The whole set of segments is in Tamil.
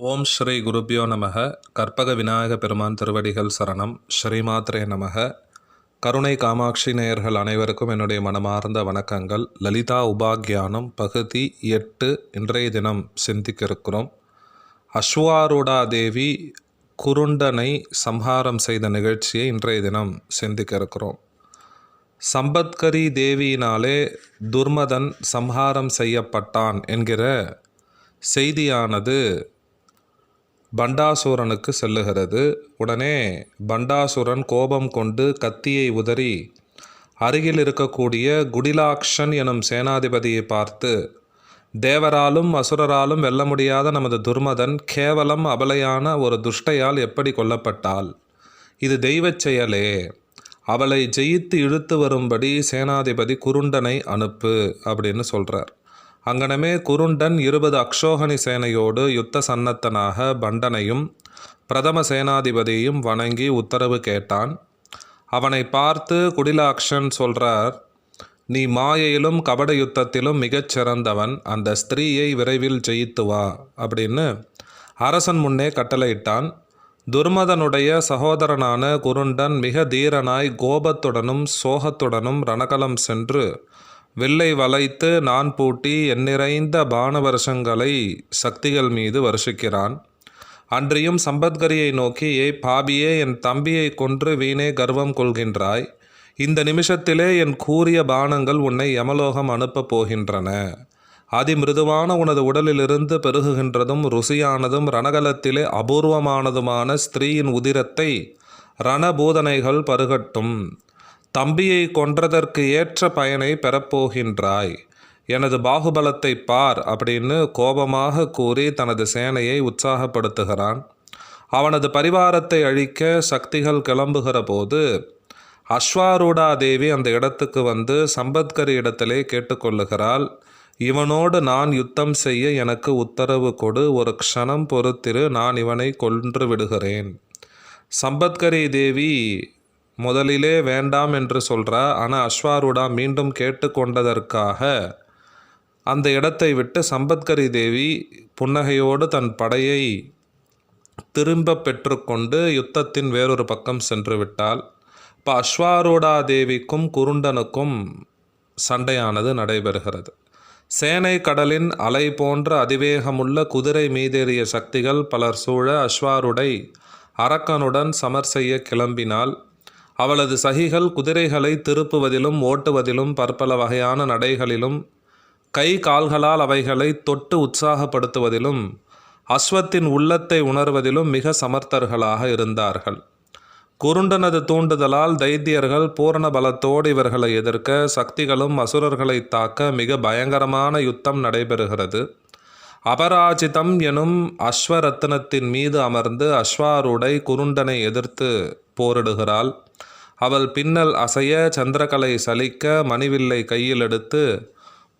ஓம் ஸ்ரீ குருப்பியோ நமக. கற்பக விநாயக பெருமான் திருவடிகள் சரணம். ஸ்ரீமாத்ரே நமக. கருணை காமாட்சி நேயர்கள் அனைவருக்கும் என்னுடைய மனமார்ந்த வணக்கங்கள். லலிதா உபாக்யானம் பகுதி எட்டு இன்றைய தினம் சிந்திக்க இருக்கிறோம் அஸ்வாருடா தேவி குருண்டனை சம்ஹாரம் செய்த நிகழ்ச்சியை இன்றைய தினம் சிந்திக்க இருக்கிறோம் சம்பத்கரி தேவியினாலே துர்மதன் சம்ஹாரம் செய்யப்பட்டான் என்கிற செய்தியானது பண்டாசுரனுக்கு செல்லுகிறது. உடனே பண்டாசுரன் கோபம் கொண்டு கத்தியை உதறி அருகில் இருக்கக்கூடிய குடிலாக்ஷன் எனும் சேனாதிபதியை பார்த்து தேவராலும் அசுரராலும் வெல்ல முடியாத நமது துர்மதன் கேவலம் அபலையான ஒரு துஷ்டையால் எப்படி கொல்லப்பட்டாள்? இது தெய்வச் செயலே. அவளை ஜெயித்து இழுத்து வரும்படி சேனாதிபதி குருண்டனை அனுப்பு அப்படின்னு சொல்கிறார் அங்கனமே குருண்டன் இருபது அக்ஷோகணி சேனையோடு யுத்த சன்னத்தனாக பண்டனையும் பிரதம சேனாதிபதியையும் வணங்கி உத்தரவு கேட்டான். அவனை பார்த்து குடிலாக்ஷன் சொல்றார் நீ மாயையிலும் கபட யுத்தத்திலும் மிகச் சிறந்தவன். அந்த ஸ்திரீயை விரைவில் ஜெயித்து வா அப்படின்னு அரசன் முன்னே கட்டளையிட்டான். துர்மதனுடைய சகோதரனான குருண்டன் மிக தீரனாய் கோபத்துடனும் சோகத்துடனும் ரணகலம் சென்று வில்லை வளைத்து நான் பூட்டி எண்ணிறைந்த பானவர்ஷங்களை சக்திகள் மீது வருஷிக்கிறான். அன்றியும் சம்பத்கரியை நோக்கி ஏ பாபியே என் தம்பியை கொன்று வீணே கர்வம் கொள்கின்றாய். இந்த நிமிஷத்திலே என் கூறிய பானங்கள் உன்னை யமலோகம் அனுப்பப் போகின்றன. அதிமிருதுவான உனது உடலிலிருந்து பெருகுகின்றதும் ருசியானதும் ரணகலத்திலே அபூர்வமானதுமான ஸ்திரீயின் உதிரத்தை ரணபூதனைகள் பருகட்டும். தம்பியை கொன்றதற்கு ஏற்ற பயனை பெறப்போகின்றாய். எனது பாகுபலத்தை பார் அப்படின்னு கோபமாக கூறி தனது சேனையை உற்சாகப்படுத்துகிறான். அவனது பரிவாரத்தை அழிக்க சக்திகள் கிளம்புகிற போது அஸ்வாரூடா தேவி அந்த இடத்துக்கு வந்து சம்பத்கரி இடத்திலே கேட்டுக்கொள்ளுகிறாள் இவனோடு நான் யுத்தம் செய்ய எனக்கு உத்தரவு கொடு ஒரு க்ஷணம் பொறுத்திரு நான் இவனை கொன்று விடுகிறேன். சம்பத்கரி தேவி முதலிலே வேண்டாம் என்று சொல்கிறா ஆனால் அஸ்வாரூடா மீண்டும் கேட்டுக்கொண்டதற்காக அந்த இடத்தை விட்டு சம்பத்கரி தேவி புன்னகையோடு தன் படையை திரும்ப பெற்றுக்கொண்டு யுத்தத்தின் வேறொரு பக்கம் சென்று விட்டாள். இப்போ அஸ்வாரூடா தேவிக்கும் குருண்டனுக்கும் சண்டையானது நடைபெறுகிறது. சேனை கடலின் அலை போன்ற அதிவேகமுள்ள குதிரை மீதேறிய சக்திகள் பலர் சூழ அஸ்வாருடை அரக்கனுடன் சமர் செய்ய கிளம்பினால் அவளது சகிகள் குதிரைகளை திருப்புவதிலும் ஓட்டுவதிலும் பற்பல வகையான நடைகளிலும் கை கால்களால் அவைகளை தொட்டு உற்சாகப்படுத்துவதிலும் அஸ்வத்தின் உள்ளத்தை உணர்வதிலும் மிக சமர்த்தர்களாக இருந்தார்கள். குருண்டனது தூண்டுதலால் தைத்தியர்கள் பூரண பலத்தோடு இவர்களை எதிர்க்க சக்திகளும் அசுரர்களை தாக்க மிக பயங்கரமான யுத்தம் நடைபெறுகிறது. அபராஜிதம் எனும் அஸ்வரத்னத்தின் மீது அமர்ந்து அஸ்வாருடை குருண்டனை எதிர்த்து போரிடுகிறாள். அவள் பின்னல் அசைய சந்திரகலை சலிக்க மணிவில்லை கையில் எடுத்து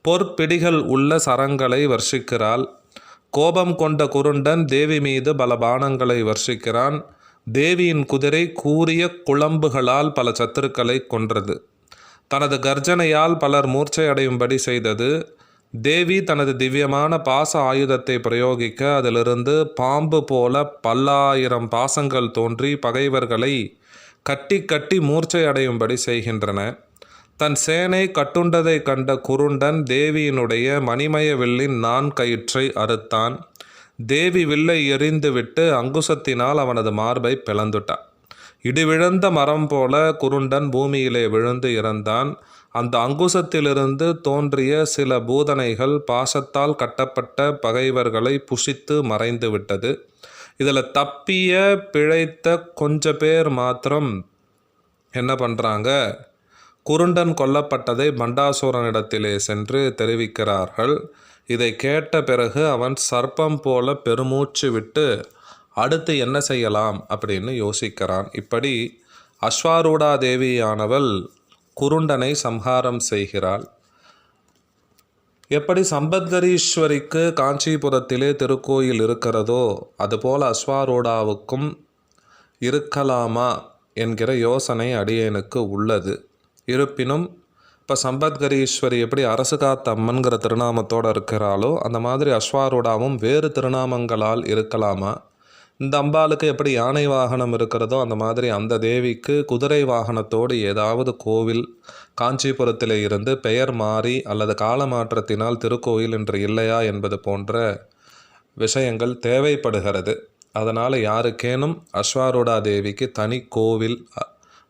பொற்பிடிகள் உள்ள சரங்களை வர்ஷிக்கிறாள். கோபம் கொண்ட குருண்டன் தேவி மீது பல பானங்களை வர்ஷிக்கிறான். தேவியின் குதிரை கூறிய குழம்புகளால் பல சத்துருக்களை கொன்றது. தனது கர்ஜனையால் பலர் மூர்ச்சையடையும்படி செய்தது. தேவி தனது திவ்யமான பாச ஆயுதத்தை பிரயோகிக்க அதிலிருந்து பாம்பு போல பல்லாயிரம் பாசங்கள் தோன்றி பகைவர்களை கட்டி கட்டி மூர்ச்சை அடையும்படி செய்கின்றன. தன் சேனை கட்டுண்டதை கண்ட குருண்டன் தேவியினுடைய மணிமய வில்லின் நான் கயிற்றை அறுத்தான். தேவி வில்லை எறிந்துவிட்டு அங்குசத்தினால் அவனது மார்பை பிளந்துட்டான். இடிவிழுந்த மரம் போல குருண்டன் பூமியிலே விழுந்து இறந்தான். அந்த அங்குசத்திலிருந்து தோன்றிய சில பூதனைகள் பாசத்தால் கட்டப்பட்ட பகைவர்களை புசித்து மறைந்து விட்டது. இதில் தப்பிய பிழைத்த கொஞ்ச பேர் மாத்திரம் என்ன பண்ணுறாங்க குருண்டன் கொல்லப்பட்டதை பண்டாசுரனிடத்திலே சென்று தெரிவிக்கிறார்கள். இதை கேட்ட பிறகு அவன் சர்ப்பம் போல பெருமூச்சு விட்டு அடுத்து என்ன செய்யலாம்? அப்படின்னு யோசிக்கிறான். இப்படி அஸ்வாரூடா தேவியானவள் குருண்டனை சம்ஹாரம் செய்கிறாள். எப்படி சம்பத்தரீஸ்வரிக்கு காஞ்சிபுரத்திலே திருக்கோயில் இருக்கிறதோ அதுபோல் அஸ்வாரூடாவுக்கும் இருக்கலாமா என்கிற யோசனை அடியனுக்கு உள்ளது. இருப்பினும் இப்போ சம்பத்கரீஸ்வரி எப்படி அரசு காத்த அம்மன்கிற திருநாமத்தோடு இருக்கிறாளோ அந்த மாதிரி அஸ்வாரூடாவும் வேறு திருநாமங்களால் இருக்கலாமா? இந்த அம்பாளுக்கு எப்படி யானை வாகனம் இருக்கிறதோ அந்த மாதிரி அந்த தேவிக்கு குதிரை வாகனத்தோடு ஏதாவது கோவில் காஞ்சிபுரத்தில் இருந்து பெயர் மாறி அல்லது காலமாற்றத்தினால் திருக்கோயில் என்று இல்லையா என்பது போன்ற விஷயங்கள் தேவைப்படுகிறது. அதனால் யாருக்கேனும் அஸ்வாரூடா தேவிக்கு தனி கோவில்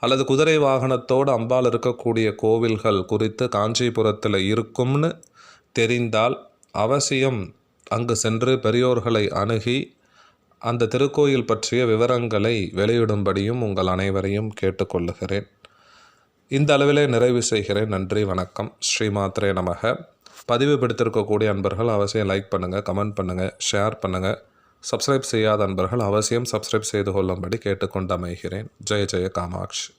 அல்லது குதிரை வாகனத்தோடு அம்பாள் இருக்கக்கூடிய கோவில்கள் குறித்து காஞ்சிபுரத்தில் இருக்கும்னு தெரிந்தால் அவசியம் அங்கு சென்று பெரியோர்களை அணுகி அந்த திருக்கோயில் பற்றிய விவரங்களை வெளியிடும்படியும் உங்கள் அனைவரையும் கேட்டுக்கொள்ளுகிறேன். இந்த அளவிலே நிறைவு செய்கிறேன். நன்றி வணக்கம். ஸ்ரீமாத்ரே நமக. பதிவு பிடித்திருக்கக்கூடிய அன்பர்கள் அவசியம் லைக் பண்ணுங்கள் கமெண்ட் பண்ணுங்கள் ஷேர் பண்ணுங்கள் சப்ஸ்கிரைப் செய்யாத அன்பர்கள் அவசியம் சப்ஸ்கிரைப் செய்து கொள்ளும்படி கேட்டுக்கொண்டு அமைகிறேன். ஜெய ஜெய காமாட்சி.